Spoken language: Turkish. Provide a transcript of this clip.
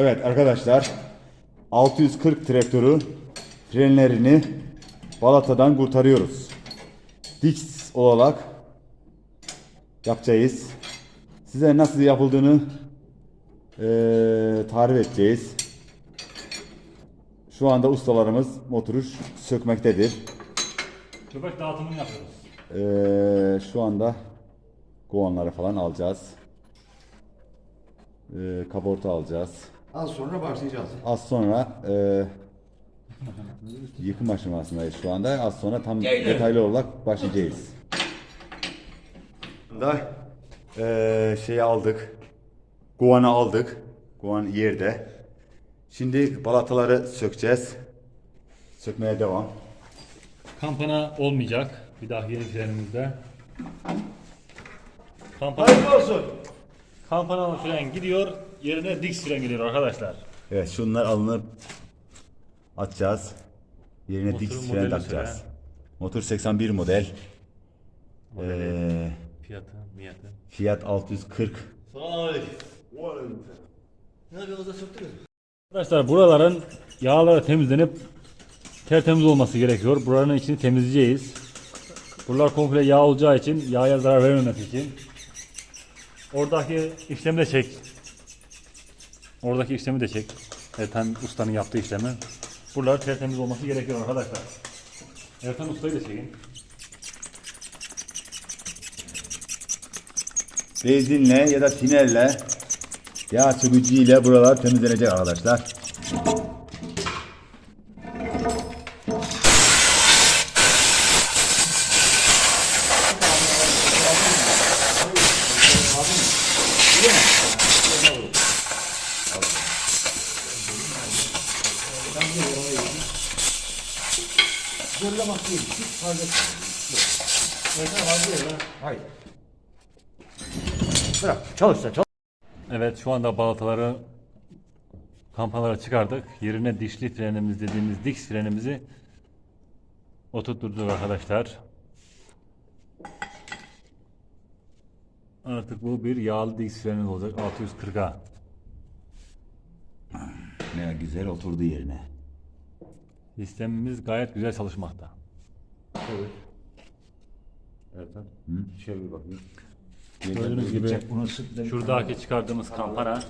Evet arkadaşlar 640 traktörü frenlerini balatadan kurtarıyoruz. Dix olarak yapacağız. Size nasıl yapıldığını eee tarif edeceğiz. Şu anda ustalarımız motoru sökmektedir. Köpek dağıtımını yapıyoruz. Eee, şu anda kovanları falan alacağız. Eee kaporta alacağız. Az sonra başlayacağız. Az sonra eee yıkım aşamasındayız şu anda. Az sonra tam detaylı olarak başlayacağız. Da eee şeyi aldık. Kovanı aldık. Kovan yerde. Şimdi balataları sökeceğiz. Sökmeye devam. Kampana olmayacak. Bir daha yeni frenimizde. Kampana, Hayırlı olsun. Kampanalı fren gidiyor. Yerine Dix fren geliyor arkadaşlar. Evet şunlar alınıp atacağız. Yerine Motorun Dix fren modeli takacağız. söyle. Motor 81 model. Ee, Fiyatı, miyatı. fiyat 640. Selamünaleyküm. Ne yapıyorsunuz da söktünüz? Arkadaşlar buraların yağları temizlenip tertemiz olması gerekiyor. Buranın içini temizleyeceğiz. Buralar komple yağ olacağı için yağa zarar vermemesi için. Oradaki işlemi de çek. Oradaki işlemi de çek. Ertan Usta'nın yaptığı işlemi. Buralar tertemiz olması gerekiyor arkadaşlar. Ertan Usta'yı da çekin. Benzinle ya da tinerle yağ sökücüyle buralar temizlenecek arkadaşlar. Hayır. Bırak. Çalış sen çalış. Evet şu anda balataları kampalara çıkardık. Yerine dişli frenimiz dediğimiz Dix frenimizi oturtturduk arkadaşlar. Artık bu bir yağlı Dix frenimiz olacak 640'a. Ne güzel oturdu yerine. Sistemimiz gayet güzel çalışmakta. Ertan. Şöyle bir bakayım. Gördüğünüz gibi Bunu sık da- şuradaki çıkardığımız kampana